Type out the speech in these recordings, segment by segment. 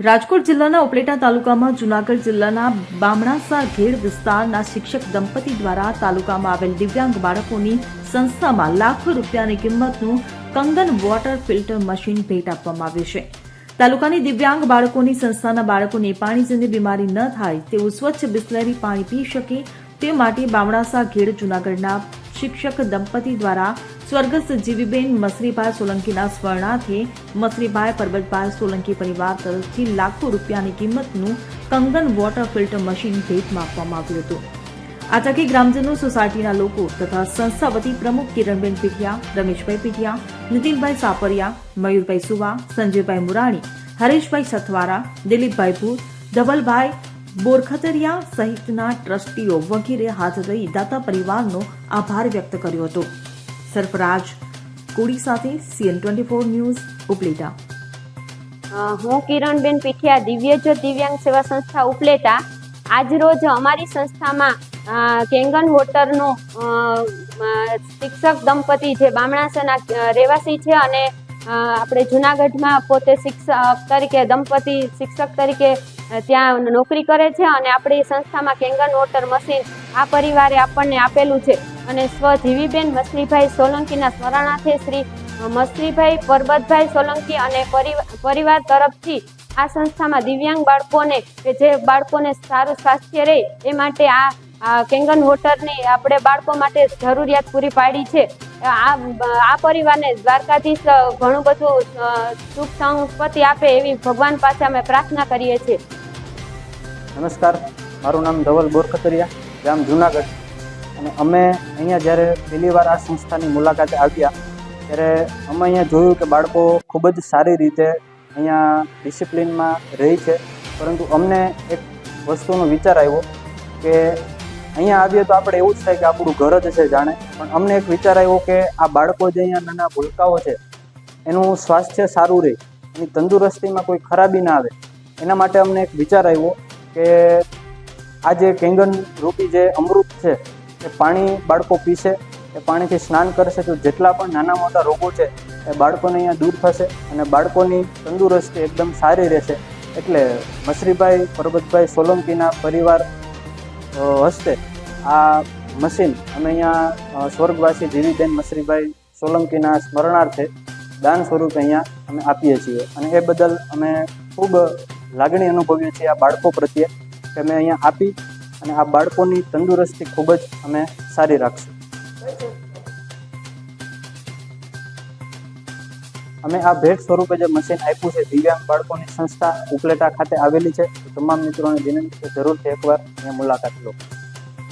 રાજકોટ જિલ્લાના ઉપલેટા તાલુકામાં જુનાગઢ જિલ્લાના બામણાસા ઘેડ વિસ્તારના શિક્ષક દંપતી દ્વારા તાલુકામાં આવેલ દિવ્યાંગ બાળકોની સંસ્થામાં લાખો રૂપિયાની કિંમતનું કંગન વોટર ફિલ્ટર મશીન ભેટ આપવામાં આવ્યું છે. તાલુકાની દિવ્યાંગ બાળકોની સંસ્થાના બાળકોને પાણીજન્ય બીમારી ન થાય તેવું સ્વચ્છ બિસ્લેરી પાણી પી શકે તે માટે બામણાસા ઘેડ જુનાગઢના શિક્ષક દંપતી દ્વારા સ્વર્ગસ્થ જીવીબેન મસરીભાઈ સોલંકીના સ્મરણાર્થે મસરીભાઈ પરબતભાઈ સોલંકી પરિવાર તરફથી લાખો રૂપિયાની કિંમતનું કંગન વોટર ફિલ્ટર મશીન ભેટમાં આપવામાં આવ્યું હતું. આ તકે ગ્રામજનો, સોસાયટીના લોકો તથા સંસ્થા વતી પ્રમુખ કિરણબેન પીઠિયા, રમેશભાઈ પીઠિયા, નીતિનભાઈ સાપરિયા, મયુરભાઈ સુવા, સંજયભાઈ મુરાણી, હરેશભાઈ સથવારા, દિલીપભાઈ ભૂત, ધવલભાઈ બોરખતરિયા સહિતના ટ્રસ્ટીઓ વગેરે હાથ રહી દાતા પરિવારનો આભાર વ્યક્ત કર્યો હતો. સરફરાજ કોડી સાથે CN twenty four news, Upleta. હું કિરણબેન પીઠિયા, દિવ્યજ્યોત દિવ્યાંગ સેવા સંસ્થા, ઉપલેટા. આજરોજ અમારી સંસ્થામાં કેંગન વોટરનું શિક્ષક દંપતી જે બામણાસના રહેવાસી છે અને આપણે જુનાગઢમાં પોતે શિક્ષક તરીકે, દંપતી શિક્ષક તરીકે ત્યાં નોકરી કરે છે અને આપણી સંસ્થામાં કેંગન વોટર મશીન આ પરિવારે આપણને આપેલું છે. અને સ્વજીવીબેન મસરીભાઈ સોલંકીના સ્મરણાર્થે શ્રી મસરીભાઈ પરબતભાઈ સોલંકી અને પરિવા- પરિવાર તરફથી આ સંસ્થામાં દિવ્યાંગ બાળકોને, કે જે બાળકોને સારું સ્વાસ્થ્ય રહે, એ માટે આ કેંગન વોટરની આપણે બાળકો માટે જરૂરિયાત પૂરી પાડી છે. આ આ પરિવારને દ્વારકાધીશ ઘણું બધું સુખ સંપત્તિ આપે એવી ભગવાન પાસે અમે પ્રાર્થના કરીએ છીએ. નમસ્કાર. મારું નામ ધવલ બોરખતરિયા, ગામ જુનાગઢ. અને અમે અહીંયા જ્યારે પહેલી વાર આ સંસ્થાની મુલાકાતે આવ્યા, ત્યારે અમે અહીંયા જોયું કે બાળકો ખૂબ જ સારી રીતે અહીંયા ડિસિપ્લિનમાં રહી છે. પરંતુ અમને એક વસ્તુનો વિચાર આવ્યો કે અહીંયા આવીએ તો આપણે એવું જ થાય કે આપણું ઘર જ છે જાણે. પણ અમને એક વિચાર આવ્યો કે આ બાળકો જે અહીંયા નાના ભૂલકાઓ છે, એનું સ્વાસ્થ્ય સારું રહે, એની તંદુરસ્તીમાં કોઈ ખરાબી ના આવે. એના માટે અમને એક વિચાર આવ્યો કે આ જે કેંગન રૂપી જે અમૃત છે, એ પાણી બાળકો પીશે, એ પાણીથી સ્નાન કરશે તો જેટલા પણ નાના મોટા રોગો છે, એ બાળકોને અહીંયા દૂર થશે અને બાળકોની તંદુરસ્તી એકદમ સારી રહેશે. એટલે મસરીભાઈ, પરબતભાઈ સોલંકીના પરિવાર હસ્તે આ મશીન અમે અહીંયા સ્વર્ગવાસી જીવીબેન મસરીભાઈ સોલંકીના સ્મરણાર્થે દાન સ્વરૂપે અહીંયા અમે આપીએ છીએ. અને એ બદલ અમે ખૂબ લાગણી અનુભવીએ છીએ આ બાળકો પ્રત્યે કે અમે અહીંયા આપી અને આ બાળકોની તંદુરસ્તી ખૂબ જ અમે સારી રાખશું. અમે આ ભેટ સ્વરૂપે જે મશીન આપ્યું છે દિવ્યાંગ બાળકોની સંસ્થા ઉપલેટા ખાતે આવેલી છે. તમામ મિત્રોને વિનંતી છે જરૂરથી એકવાર અહીંયા મુલાકાત લો.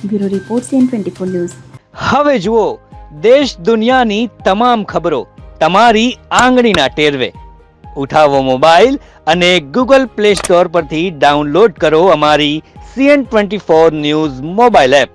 Bureau report CN twenty four news. હવે જુઓ દેશ દુનિયાની તમામ ખબરો તમારી આંગળીના ટેરવે. ઉઠાવો મોબાઈલ અને ગૂગલ પ્લે સ્ટોર પરથી ડાઉનલોડ કરો અમારી CN twenty four news mobile app.